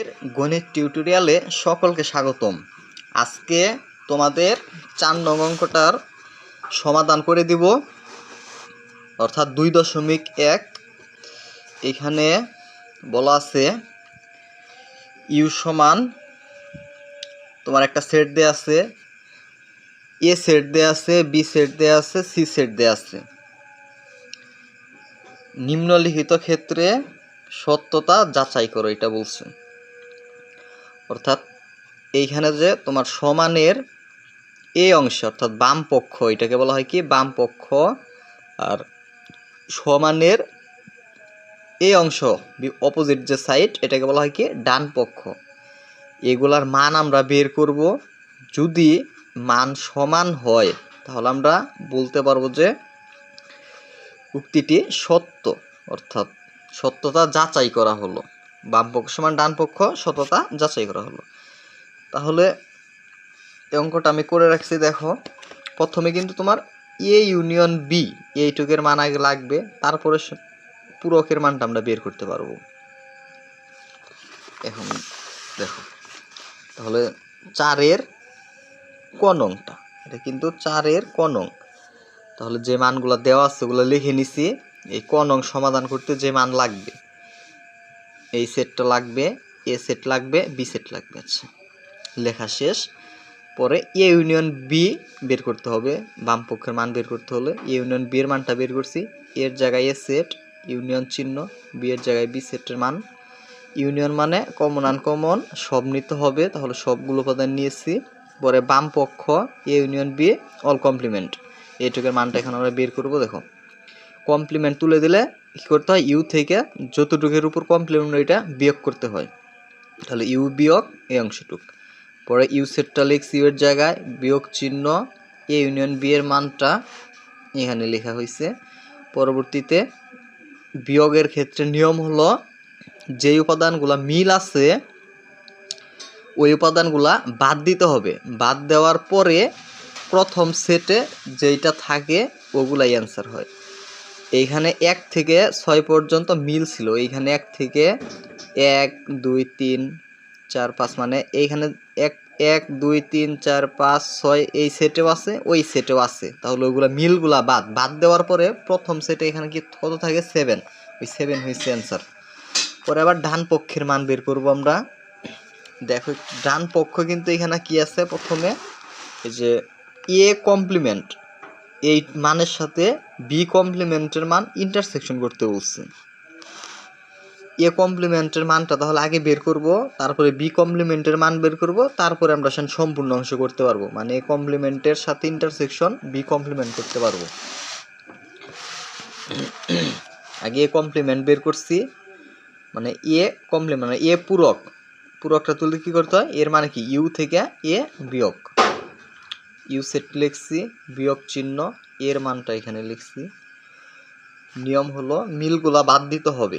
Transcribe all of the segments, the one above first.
এর গণিত টিউটোরিয়ালে সকলকে স্বাগতম। আজকে তোমাদের চার নং অঙ্কটার সমাধান করে দিব। অর্থাৎ দুই দশমিক এক। এখানে বলা আছে ইউ সমান, তোমার একটা সেট দেয়া আছে এ সেট দেয়া আছে বি সেট দেয়া আছে সি সেট দেয়া আছে। নিম্নলিখিত ক্ষেত্রে সত্যতা যাচাই করো, এটা বলছে। অর্থাৎ এইখানে যে তোমার সমানের এই অংশ, অর্থাৎ বাম পক্ষ, এটাকে বলা হয় কি? বাম পক্ষ আর সমানের এই অংশ অপোজিট যে সাইড এটাকে বলা হয় কি? ডান পক্ষ। এগুলার মান আমরা বের করব। যদি মান সমান হয়, তাহলে আমরা বলতে পারব যে উক্তিটি সত্য। অর্থাৎ সত্যতা যাচাই করা হলো। বাম পক্ষ সমান ডান পক্ষ, সততা যাচাই করা হলো। তাহলে এই অঙ্কটা আমি করে রাখছি, দেখো। প্রথমে কিন্তু তোমার এ ইউনিয়ন বি এইটুকের মান আগে লাগবে, তারপরে পূরকের মানটা আমরা বের করতে পারব। এখন দেখো, তাহলে চারের কনংটা এটা কিন্তু চারের কনং তাহলে যে মানগুলো দেওয়া আছে, ওগুলো লিখে নিছি, এই কনং সমাধান করতে যে মান লাগবে এই সেটটা লাগবে, এ সেট লাগবে, বি সেট লাগবে। আচ্ছা লেখা শেষ। পরে এ ইউনিয়ন বি বের করতে হবে, বাম পক্ষের মান বের করতে হলে। এ ইউনিয়ন বি এর মানটা বের করছি এর জায়গায় এ সেট, ইউনিয়ন চিহ্ন, বি এর জায়গায় বি সেটের মান। ইউনিয়ন মানে কমন আনকমন সব নিতে হবে, তাহলে সবগুলো উপাদান নিয়েছি। পরে বাম পক্ষ, A union B all complement এইটুকের মানটা এখন আমরা বের করব, দেখো। কমপ্লিমেন্ট তুলে দিলে কী করতে হয়? ইউ থেকে যতটুকের উপর কমপ্লিমেন্ট এটা বিয়োগ করতে হয়। তাহলে ইউ বিয়োগ এই অংশটুক। পরে ইউ সেটটা লিখছি ইউ এর জায়গায়, বিয়োগ চিহ্ন, এ ইউনিয়ন বি এর মানটা এখানে লেখা হয়েছে পরবর্তীতে বিয়োগের ক্ষেত্রে নিয়ম হলো যেই উপাদানগুলা মিল আছে, ওই উপাদানগুলা বাদ দিতে হবে। বাদ দেওয়ার পরে প্রথম সেটে যেইটা থাকে, ওগুলাই অ্যান্সার হয়। এইখানে এক থেকে ছয় পর্যন্ত মিল ছিল। এইখানে এক থেকে এক, দুই, তিন, চার, পাঁচ মানে এইখানে এক এক, দুই, তিন, চার, পাঁচ, ছয় এই সেটেও আছে, ওই সেটেও আছে। তাহলে ওইগুলো মিলগুলা বাদ। বাদ দেওয়ার পরে প্রথম সেটে এখানে কি কত থাকে? সেভেন। ওই সেভেন হয়েছে অ্যান্সার পরে আবার ডান পক্ষের মান বের করব আমরা। দেখো, ডান পক্ষ কিন্তু এখানে কি আছে? প্রথমে এই যে এ কমপ্লিমেন্ট এই মানের সাথে বি কমপ্লিমেন্টের মান ইন্টারসেকশন করতে বলছে। এ কমপ্লিমেন্টের মানটা তাহলে আগে বের করব, তারপরে বি কমপ্লিমেন্টের মান বের করব, তারপরে আমরা সেন সম্পূর্ণ অংশ করতে পারব। মানে এ কমপ্লিমেন্টের সাথে ইন্টারসেকশন বি কমপ্লিমেন্ট করতে পারব। আগে এ কমপ্লিমেন্ট বের করছি মানে এ কমপ্লিমেন্ট মানে এ পূরক, পূরকটা তুলতে কি করতে হয়? এর মানে কি? ইউ থেকে এ বিয়োগ। ইউ সেট লিখছি বিয়োগ চিহ্ন, এর মানটা এখানে লিখছি। নিয়ম হলো মিলগুলা বাদ দিতে হবে।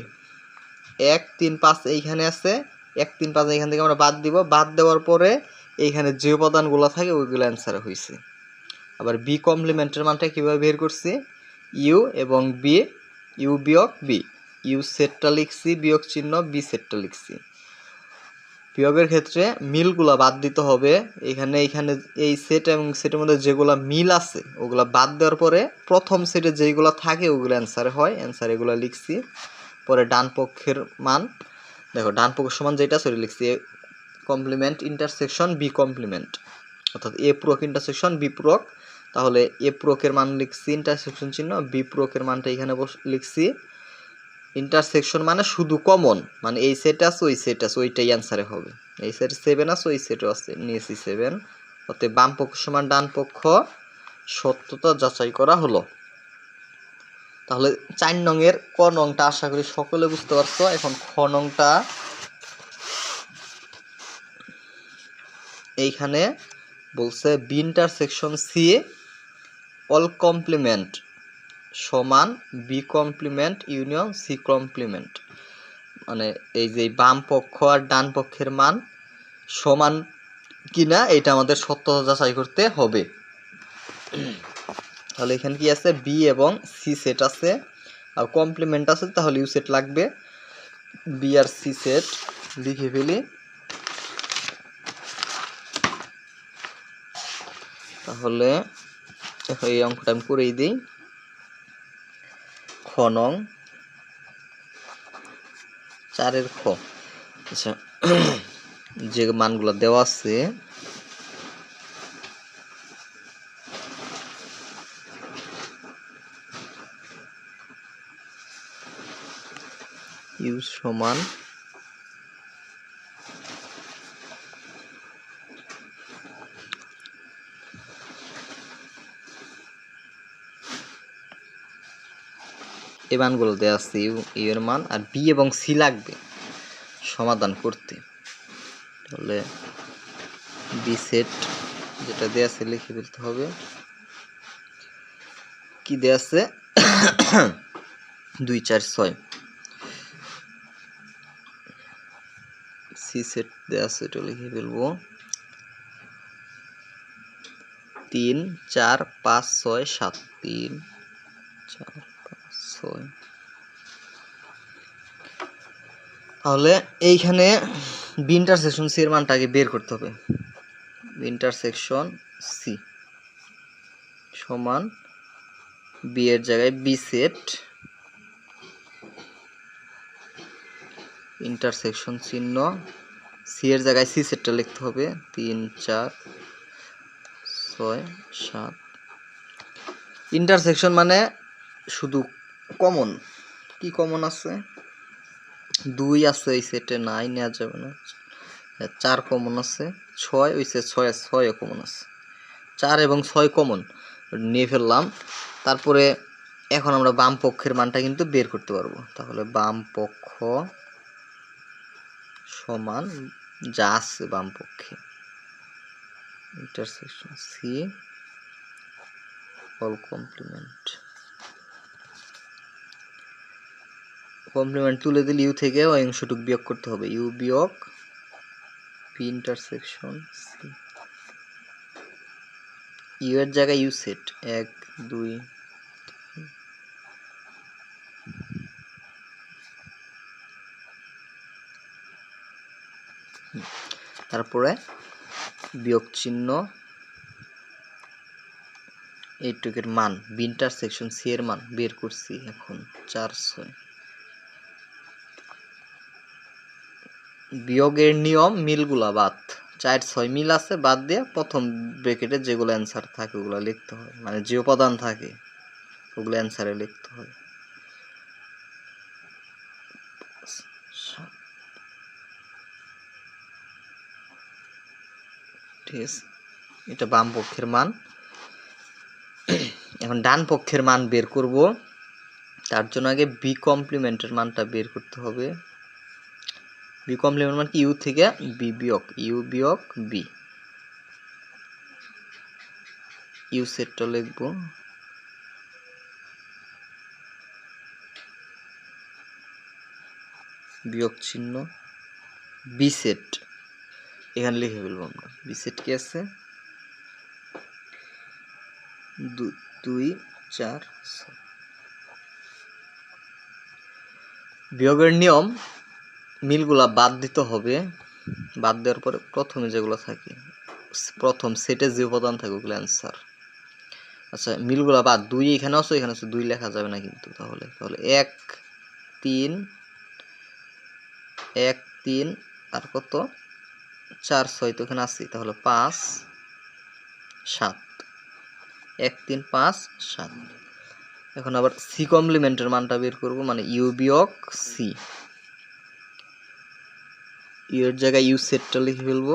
এক, তিন, পাঁচ এইখানে আছে। এক, তিন, পাঁচ এইখান থেকে আমরা বাদ দিব। বাদ দেওয়ার পরে এইখানে যে উপাদানগুলো থাকে ওইগুলো অ্যান্সার হয়েছে আবার বি কমপ্লিমেন্টের মানটা কীভাবে বের করছি? ইউ এবং বি ইউ বিয়োগ বি ইউ সেটটা লিখছি, বিয়োগ চিহ্ন বি সেটটা লিখছি। বিয়োগের ক্ষেত্রে মিলগুলা বাদ দিতে হবে? এখানে এখানে এই সেট এবং সেটের মধ্যে যেগুলা মিল আছে, ওগুলা বাদ দেওয়ার পরে প্রথম সেটে যেগুলো থাকে, ওগুলো অ্যান্সার হয়। অ্যান্সার এগুলো লিখছি। পরে ডান পক্ষের মান। দেখো, ডান পক্ষের সমান যেটা সেটা লিখছি। A complement intersection B complement অর্থাৎ এ প্রক ইন্টারসেকশন বি প্রক। তাহলে এ প্রকের মান লিখছি ইন্টারসেকশন চিহ্ন বি প্রকের মানটা এখানে বস, লিখছি। ইন্টারসেকশন মানে শুধু কমন মানে এই সেট আছে, ওই সেট আছে, ওইটাই অ্যান্সারে হবে। এই সেট সেভেন আছে, ওই সেটও আছে, নিয়েছি সেভেন অতএব বাম পক্ষ সমান ডান পক্ষ, সত্যতা যাচাই করা হলো। তাহলে চার নংয়ের ক নংটা আশা করি সকলে বুঝতে পারছ। এখন খ নংটা এইখানে বলছে B intersection C all complement সমান B complement union C complement মানে এই যে বাম পক্ষ আর ডান পক্ষের মান সমান কিনা, এটা আমাদের সত্যতা যাচাই করতে হবে। তাহলে এখানে কি আছে? বি এবং সি সেট আছে। আর কমপ্লিমেন্ট আছে, তাহলে ইউ সেট লাগবে। বি আর সি সেট লিখে ফেলি। তাহলে এই অঙ্কটা আমি করেই দিই। খ নং। চারের খ। আচ্ছা যে মানগুলো দেওয়া আছে সমান এই মানগুলো দেওয়া আছে ইউ ইউ এর মান, আর বি এবং সি লাগবে সমাধান করতে। তাহলে বি সেট যেটা দেওয়া আছে লিখে ফেলতে হবে। কি দেওয়া আছে? দুই, চার, ছয়। সি সেট দেওয়া আছে, এটা লিখে ফেলব। তিন, চার, পাঁচ, ছয়, সাত। তিন, চার ছয় তাহলে এইখানে বি ইন্টারসেকশন সি এর মানটাকে বের করতে হবে। বি ইন্টারসেকশন সি সমান বি এর জায়গায় বি সেট ইন্টারসেকশন চিহ্ন সি এর জায়গায় সি সেটটা লিখতে হবে। তিন, চার, ছয়, সাত। ইন্টারসেকশন মানে শুধু কমন? কি কমন আছে? দুই আছে এই সেটে নাই নেওয়া যাবে না। চার কমন আছে, ছয়, ওই সেট ছয় ছয় কমন আছে। চার এবং ছয় কমন, নিয়ে ফেললাম। তারপরে এখন আমরা বাম পক্ষের মানটা কিন্তু বের করতে পারব। তাহলে বাম পক্ষ সমান যা আছে বাম পক্ষে। Intersection C all complement complement তুলে দিলে ইউ থেকে ওই অংশটুক বিয়োগ করতে হবে। ইউ বিয়োগ পি ইন্টারসেকশন সি ইউ এর জায়গায় ইউ সেট এক, দুই তারপরে বিয়োগ চিহ্ন এইটুকের মান বি ইন্টারসেকশন সি এর মান বের করছি এখন, চার, ছয়। বিয়োগের নিয়ম মিলগুলা বাদ। চার ছয় মিল আছে, বাদ দিয়ে প্রথম ব্রেকেটে যেগুলো অ্যান্সার থাকে ওগুলো লিখতে হয়। মানে যে উপাদান থাকে, ওগুলো অ্যান্সারে লিখতে হয়। ঠিক এটা বাম পক্ষের মান। এখন ডান পক্ষের মান বের করব। তার জন্য আগে বি কমপ্লিমেন্টের মানটা বের করতে হবে। বি কমপ্লিমেন্ট মানে কি? ইউ থেকে বি বিয়োগ ইউ বিয়োগ বি ইউ সেটটা লিখব। বিয়োগ চিহ্ন বি সেট এখানে লিখে ফেলব আমরা। বি সেট কি আছে? দুই, চার বিয়োগের নিয়ম মিলগুলা বাদ দিতে হবে। বাদ দেওয়ার পরে প্রথমে যেগুলো থাকে, প্রথম সেটে যে উপাদান থাকে ওগুলো অ্যান্সার আচ্ছা মিলগুলা বাদ, দুই এখানে আছে এখানে আছে, দুই লেখা যাবে না কিন্তু তাহলে। তাহলে এক, তিন এক, তিন, আর কত? চার, ছয় তো এখানে আসি তাহলে পাঁচ, সাত। এক, তিন, পাঁচ, সাত। এখন আবার সি কমপ্লিমেন্টের মানটা বের করব মানে ইউ বিয়োগ সি ইউ এর জায়গায় ইউ সেটটা লিখে ফেলব।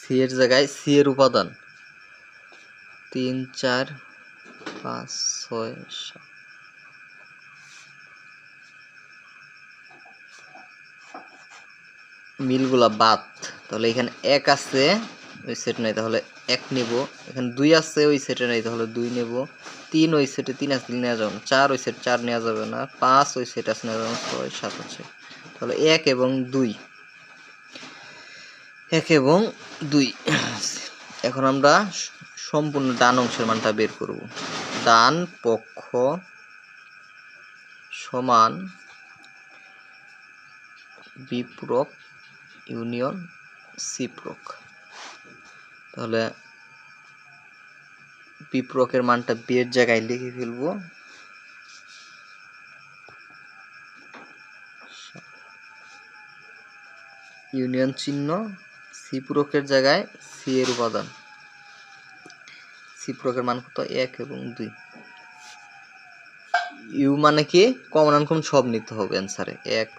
সি এর জায়গায় সি এর উপাদান। তিন, চার, পাঁচ, ছয়, সাত। মিলগুলা বাদ। তাহলে এখানে এক আছে, ওই সেট নাই, তাহলে এক নেব। এখানে দুই আছে ওই সেটে নাই, তাহলে দুই নেব। তিন ওই সেটে তিন আছে, তিন নেওয়া যাবে না। চার ওই সেট চার নেওয়া যাবে না। পাঁচ ওই সেট আছে, নেওয়া যাবে ছয়, সাত আছে। তাহলে এক এবং দুই। এক এবং দুই। এখন আমরা সম্পূর্ণ ডান অংশের মানটা বের করব। ডান পক্ষ সমান বিপ্রক ইউনিয়ন সিপ্রক। তাহলে বিপ্রকের মানটা বিয়ের জায়গায় লিখে ফেলব। ইউনিয়ন চিহ্ন সিপ্রকের জায়গায় সি এর উপাদান। সিপ্রকের মান কত? এক এবং দুই। ইউ মানে কি? কমন আনকমন সব নিতে হবে অ্যান্সারে এক,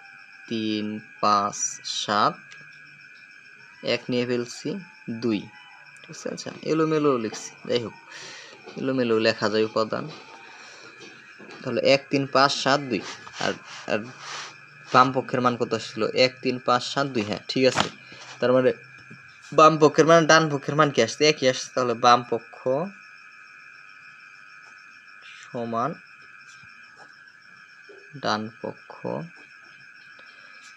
তিন, পাঁচ, সাত। এক নিয়ে ফেলছি, দুই। ঠিক আছে আচ্ছা এলোমেলো লিখছি, যাই হোক, এলোমেলো লেখা যায় উপাদান। তাহলে এক, তিন, পাঁচ, সাত, দুই, আর আর বাম পক্ষের মান কত ছিল এক, তিন, পাঁচ, সাত, দুই হ্যাঁ ঠিক আছে। তার মানে বাম পক্ষের মান, ডান পক্ষের মান কি আসছে? একই আসছে, তাহলে বাম পক্ষ সমান ডান পক্ষ।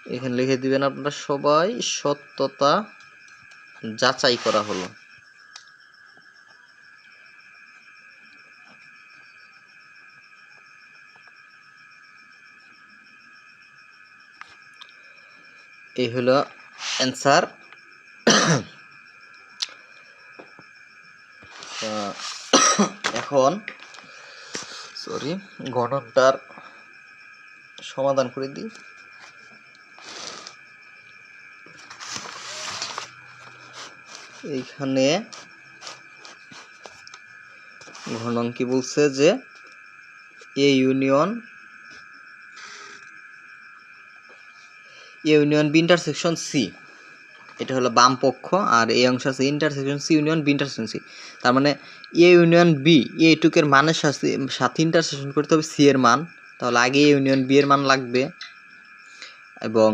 এখানে লিখে দিবেন আপনারা সবাই সত্যতা যাচাই করা হলো। এই হলো অ্যান্সার এখন সরি গণনটার সমাধান করে দিই। এইখানে ঘনং কি বলছে যে A union union B intersection C. এটা হলো বাম পক্ষ আর এই অংশ আছে intersection C, union B intersection C. তার মানে এ ইউনিয়ন বি, এ টুকের মানের সাথে সাথে ইন্টারসেকশন করতে হবে সি এর মান। তাহলে আগে ইউনিয়ন বি এর মান লাগবে এবং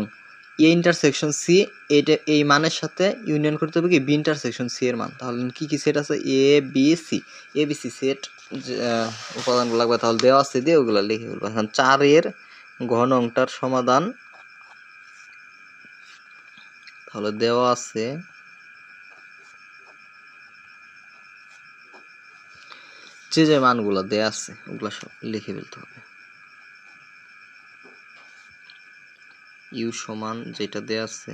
এ ইন্টারসেকশন সি, এটা, এই মানের সাথে ইউনিয়ন করতে হবে কি? বি ইন্টারসেকশন সি এর মান। তাহলে কি কি সেট আছে? A, B, C. A, B, C set উপাদানগুলো লাগবে তাহলে দেওয়া আছে দিয়ে ওগুলো লিখে ফেলব এখন চারের ঘন অংটার সমাধান তাহলে দেওয়া আছে। যে যে মানগুলো দেওয়া আছে, ওগুলো সব লিখে ফেলতে হবে। ইউ সমান যেটা দেওয়া আছে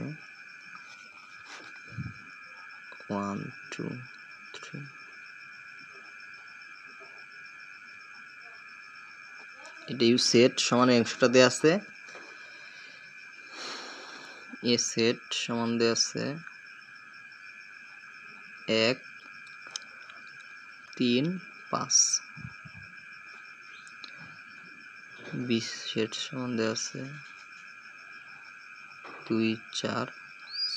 ওয়ান টু থ্রি এটা ইউ সেট সমান অংশটা দেওয়া আছে। এ সেট দেওয়া আছে। এক, তিন, পাঁচ। বি সেট দেওয়া আছে। দুই, চার,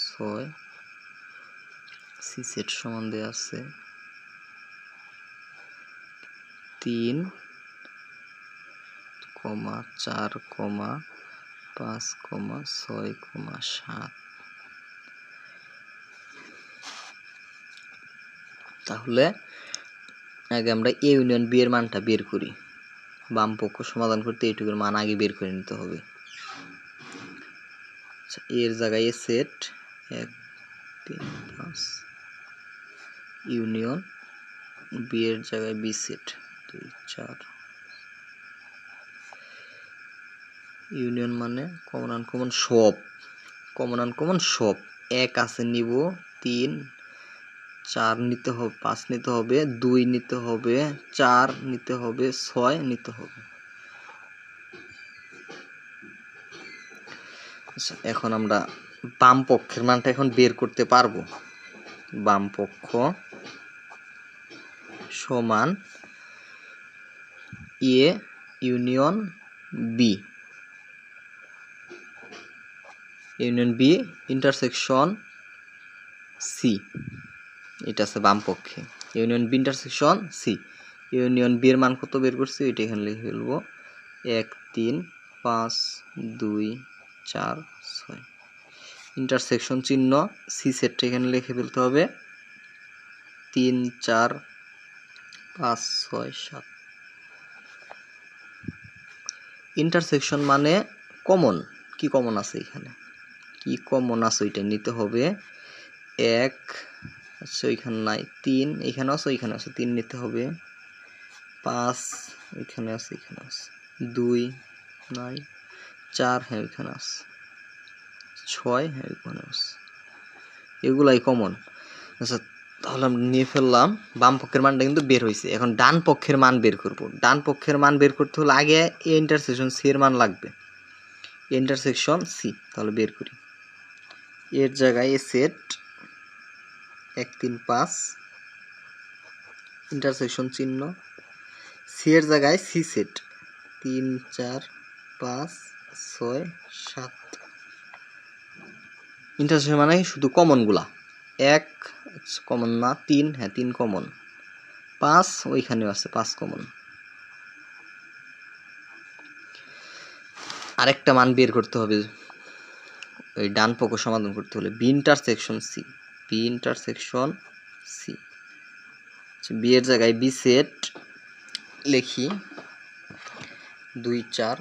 ছয়। সি সেট দেওয়া আছে। তিন, কমা, চার, কমা। পাঁচ কমা ছয় কমা সাত। তাহলে আগে আমরা এ ইউনিয়ন বি এর মানটা বের করি। বাম পক্ষ সমাধান করতে এইটুকুর মান আগে বের করে নিতে হবে। আচ্ছা এর জায়গায় এ সেট এক, তিন, পাঁচ। ইউনিয়ন বি এর জায়গায় বি সেট দুই, চার। ইউনিয়ন মানে কমন আনকমন সব কমন আনকমন সব এক আছে নিব, তিন, চার নিতে হবে, পাঁচ নিতে হবে, দুই নিতে হবে, চার নিতে হবে, ছয় নিতে হবে। আচ্ছা এখন আমরা বাম পক্ষের মানটা এখন বের করতে পারব। বাম পক্ষ সমান A union B union B intersection C এটা আছে বাম পক্ষে। Union B intersection C union B এর মান কত বের করছি? এটা এখানে লিখে ফেলব। এক, তিন, পাঁচ, দুই, চার, ছয়। ইন্টারসেকশন চিহ্ন সি সেটটা এখানে লিখে ফেলতে হবে। তিন, চার, পাঁচ, ছয়, সাত। ইন্টারসেকশন মানে কমন কি কমন আছে এখানে? কি কমন আছে ওইটা নিতে হবে? এক আচ্ছা ওইখানে নাই। তিন এইখানে আছে, ওইখানে আছে। তিন নিতে হবে। পাঁচ, ওইখানে আছে এখানে আছে। দুই, নাই। চার হ্যাঁ ওইখানে আছে। ছয় হ্যাঁ ওইখানে আছে। এগুলাই কমন আচ্ছা তাহলে আমরা নিয়ে ফেললাম। বাম পক্ষের মানটা কিন্তু বের হয়েছে এখন ডান পক্ষের মান বের করব। ডান পক্ষের মান বের করতে হলে আগে এ ইন্টারসেকশন সি এর মান লাগবে। ইন্টারসেকশন সি তাহলে বের করি। এর জায়গায় সেট এক তিন পাঁচ ইন্টারসেকশন চিহ্ন সি এর জায়গায় সি সেট। তিন, চার, পাঁচ, ছয়, সাত। ইন্টারসেকশন মানে শুধু কমনগুলা এক কমন না, তিন হ্যাঁ তিন কমন পাঁচ, ওইখানেও আছে, পাঁচ কমন আরেকটা মান বের করতে হবে। ওই ডান পক্ষ সমাধান করতে হলে B intersection C B intersection C B এর জায়গায় বি সেট লিখি। দুই, চার,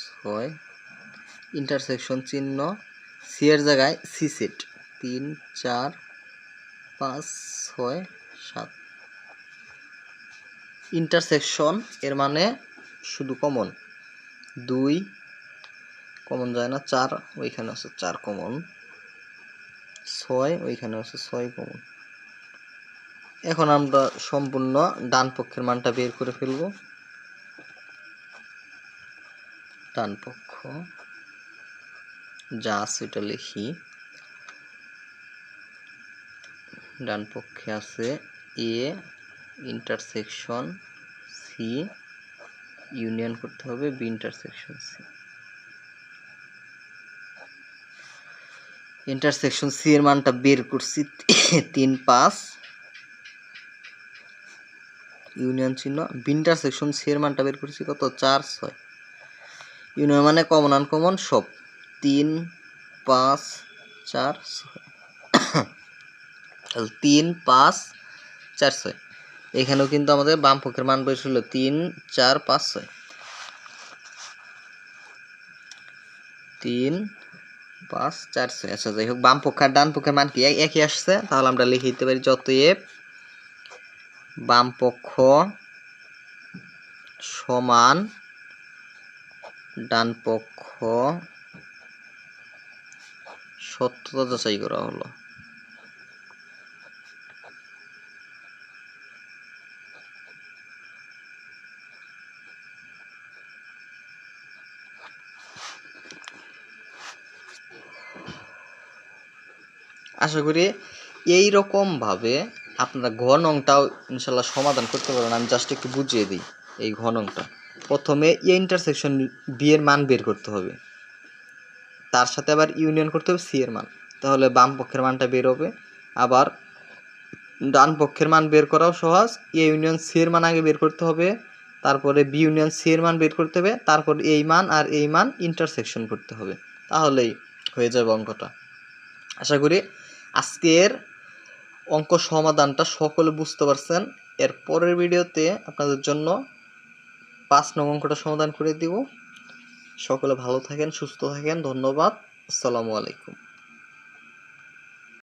ছয় ইন্টারসেকশন চিহ্ন সি এর জায়গায় সি সেট তিন, চার, পাঁচ, ছয়, সাত। ইন্টারসেকশন এর মানে শুধু কমন দুই কমন যায় না, চার, ওইখানে আছে চার কমন। ছয়, ওইখানে আছে ছয় কমন। এখন আমরা সম্পূর্ণ ডান পক্ষের মানটা বের করে ফেলব। ডান পক্ষ, যা আছে এটা লিখি। ডান পক্ষে আছে এ ইন্টারসেকশন সি ইউনিয়ন করতে হবে B intersection C intersection C এর মানটা বের করছি তিন পাঁচ। ইউনিয়ন চিহ্ন ইন্টারসেকশন সি এর মানটা বের করছি কত? চার, ছয়। ইউনিয়ন মানে কমন আনকমন সব। তিন, পাঁচ, চার, ছয়। তিন, পাঁচ, চার, ছয়। এখানেও কিন্তু আমাদের বাম পক্ষের মান বের হলো তিন, চার, পাঁচ, ছয়। তিন পাঁচ চার ছয় আচ্ছা যাই হোক, বাম পক্ষ আর ডান পক্ষের মান কি? একই আসছে, তাহলে আমরা লিখে দিতে পারি যত এফ বাম পক্ষ সমান ডান পক্ষ সত্যতা যাচাই করা হলো। আশা করি এই রকম ভাবে আপনারা ঘন অংটাও ইনশাল্লাহ সমাধান করতে পারবেন। আমি জাস্ট একটু বুঝিয়ে দিই এই ঘন অংটা। প্রথমে এ ইন্টারসেকশন বি এর মান বের করতে হবে। তার সাথে আবার ইউনিয়ন করতে হবে সি এর মান। তাহলে বাম পক্ষের মানটা বের হবে। আবার ডান পক্ষের মান বের করাও সহজ। এ ইউনিয়ন সি এর মান আগে বের করতে হবে। তারপরে বি ইউনিয়ন সি এর মান বের করতে হবে। তারপর এই মান আর এই মান ইন্টারসেকশন করতে হবে। তাহলেই হয়ে যাবে অঙ্কটা। আশা করি আজকের অঙ্ক সমাধানটা সকলে বুঝতে পারছেন। এর পরের ভিডিওতে আপনাদের জন্য পাঁচ নং অঙ্কটা সমাধান করে দিব। সকলে ভালো থাকেন, সুস্থ থাকেন। ধন্যবাদ। আসসালামু আলাইকুম।